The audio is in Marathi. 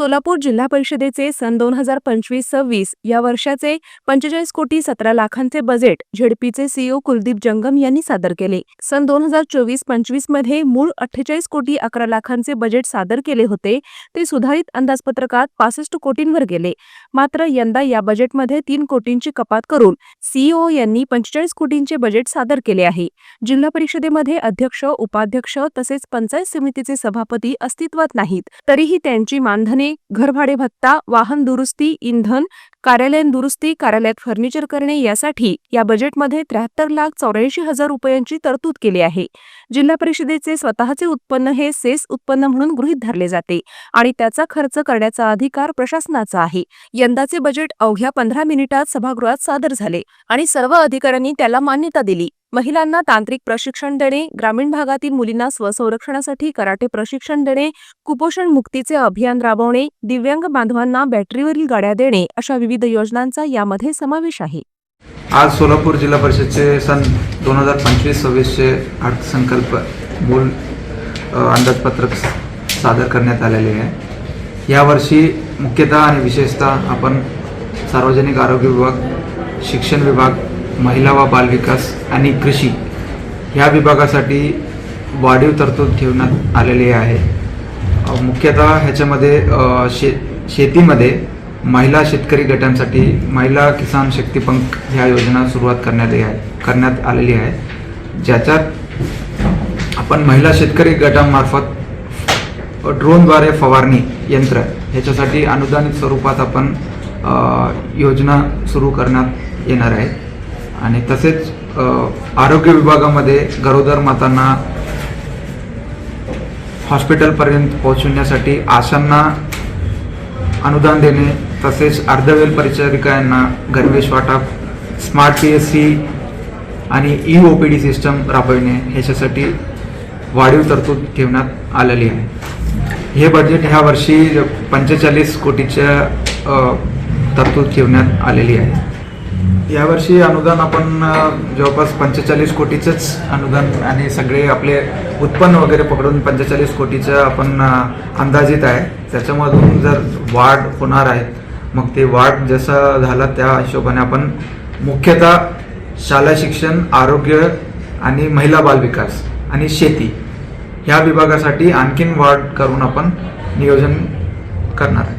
सोलापूर जिल्हा परिषदेचे सन दोन हजार पंचवीस सव्वीस या वर्षाचे पंचेचाळीस कोटी सतरा लाखांचे बजेट झेडपीचे सीईओ कुलदीप जंगम यांनी सादर केले. सन दोन हजार चोवीस पंचवीसमध्ये मूळ अठ्ठेचाळीस कोटी अकरा लाखांचे बजेट सादर केले होते. ते सुधारित अंदाजपत्रकात पासष्ट कोटींवर गेले. मात्र यंदा या बजेटमध्ये तीन कोटींची कपात करून सीईओ यांनी पंचेचाळीस कोटींचे बजेट सादर केले आहे. जिल्हा परिषदेमध्ये अध्यक्ष उपाध्यक्ष तसेच पंचायत समितीचे सभापती अस्तित्वात नाहीत. तरीही त्यांची मानधने घरभाडे भत्ता वाहन दुरुस्ती इंधन कार्यालयीन दुरुस्ती कार्यालयात फर्निचर करणे यासाठी या बजेटमध्ये त्र्याहत्तर लाख चौऱ्याऐंशी हजार रुपयांची तरतूद केली आहे. जिल्हा परिषदेचे स्वतःचे उत्पन्न हे सेस उत्पन्न म्हणून गृहीत धरले जाते आणि त्याचा खर्च करण्याचा अधिकार प्रशासनाचा आहे. यंदाचे बजेट अवघ्या पंधरा मिनिटात सभागृहात सादर झाले आणि सर्व अधिकाऱ्यांनी त्याला मान्यता दिली. महिलांना तांत्रिक प्रशिक्षण देणे ग्रामीण भागातील मुलींना स्वसंरक्षणासाठी कराटे प्रशिक्षण देणे कुपोषण मुक्तीचे अभियान राबवणे दिव्यांग बांधवांना बॅटरीवरील गाड्या देणे अशा विविध योजनांचा यामध्ये समावेश आहे. आज सोलापूर जिल्हा परिषदचे सन दोन हजार पंचवीस सव्वीसचे अर्थसंकल्प मूल अंदाजपत्रक सादर करण्यात आलेले आहे. यावर्षी मुख्यतः आणि विशेषतः आपण सार्वजनिक आरोग्य विभाग शिक्षण विभाग महिला व बालविकास आणि कृषी ह्या विभागासाठी वाढीव तरतूद ठेवण्यात आलेली आहे. मुख्यतः ह्याच्यामध्ये शे शेतीमध्ये महिला शेतकरी गटांसाठी महिला किसान शक्तीपंख ह्या योजना सुरुवात करण्यात आहे करण्यात आलेली आहे. ज्याच्यात आपण महिला शेतकरी गटांमार्फत ड्रोनद्वारे फवारणी यंत्र ह्याच्यासाठी अनुदानित स्वरूपात आपण योजना सुरू करण्यात येणार आहे. आणि तसेच आरोग्य विभागामध्ये गरोदर मातांना हॉस्पिटलपर्यंत पोहोचवण्यासाठी आशांना अनुदान देणे तसेच अर्धवेल परिचारिकांना गणवेश वाटप स्मार्ट पी एस सी आणि E O P D system राबविणे ह्याच्यासाठी वाढीव तरतूद ठेवण्यात आलेली आहे. हे बजेट ह्या वर्षी पंचेचाळीस कोटीच्या तरतूद ठेवण्यात आलेली आहे. यावर्षी अनुदान आपण जवळपास पंचेचाळीस कोटीचंच अनुदान आणि सगळे आपले उत्पन्न वगैरे पकडून पंचेचाळीस कोटीचं आपण अंदाजित आहे. त्याच्यामधून जर वाढ होणार आहे मग ते वाढ जसं झालं त्या हिशोबाने आपण मुख्यतः शाला शिक्षण आरोग्य आणि महिला बालविकास आणि शेती ह्या विभागासाठी आणखीन वाढ करून आपण नियोजन करणार आहे.